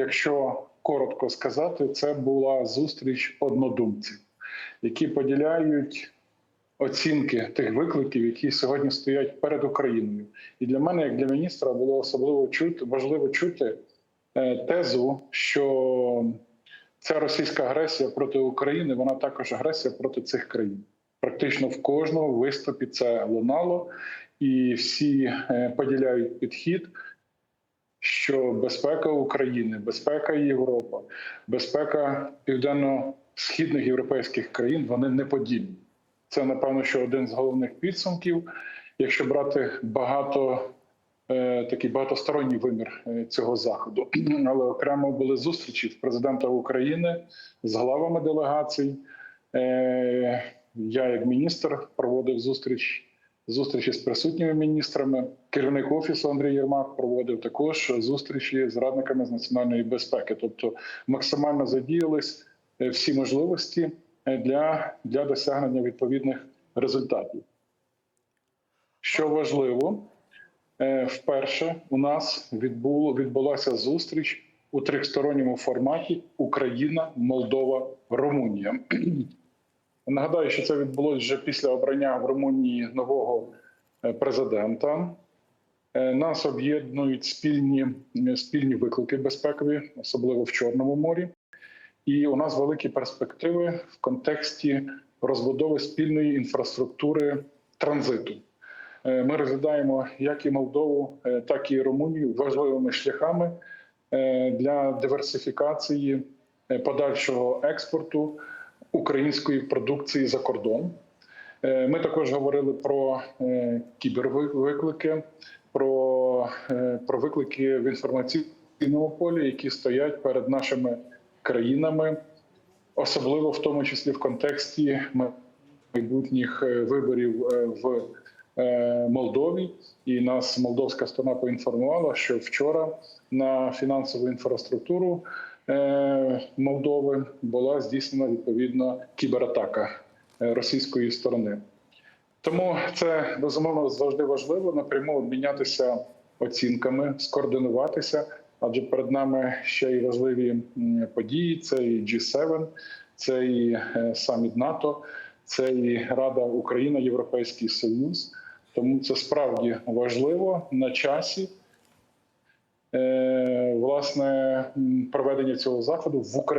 якщо коротко сказати, це була зустріч однодумців, які поділяють оцінки тих викликів, які сьогодні стоять перед Україною. І для мене, як для міністра, було особливо чути важливо чути е, тезу, що ця російська агресія проти України вона також агресія проти цих країн. Практично в кожному виступі це лунало, і всі е, поділяють підхід, що безпека України, безпека Європи, безпека південно-східних європейських країн вони не подібні. Це напевно, що один з головних підсумків, якщо брати багато е, такий багатосторонній вимір е, цього заходу. Але окремо були зустрічі в президента України з главами делегацій. Е, Я, як міністр, проводив зустріч зустрічі з присутніми міністрами. Керівник офісу Андрій Єрмак проводив також зустрічі з радниками з національної безпеки. Тобто максимально задіялись е, всі можливості е, для, для досягнення відповідних результатів. Що важливо, е, вперше у нас відбуло, відбулася зустріч у трьохсторонньому форматі Україна, Молдова, Румунія. Нагадаю, що це відбулося вже після обрання в Румунії нового е, президента. Е, Нас об'єднують спільні, е, спільні виклики безпекові, особливо в Чорному морі. І у нас великі перспективи в контексті розбудови спільної інфраструктури транзиту. Ми розглядаємо як і Молдову, так і Румунію важливими шляхами для диверсифікації подальшого експорту української продукції за кордон. Е, Ми також говорили про е, кібервиклики, про, е, про виклики в інформаційному полі, які стоять перед нашими країнами, особливо в тому числі в контексті майбутніх виборів в Молдові. І нас молдовська сторона поінформувала, що вчора на фінансову інфраструктуру Молдови була здійснена відповідна кібератака е, російської сторони. Тому це безумовно завжди важливо напряму обмінятися оцінками, скоординуватися. Адже перед нами ще й важливі події: це і G7, це і е, саміт НАТО, це і Рада Україна, Європейський Союз. Тому це справді важливо на часі. Е, власне проведення цього заходу в Україні.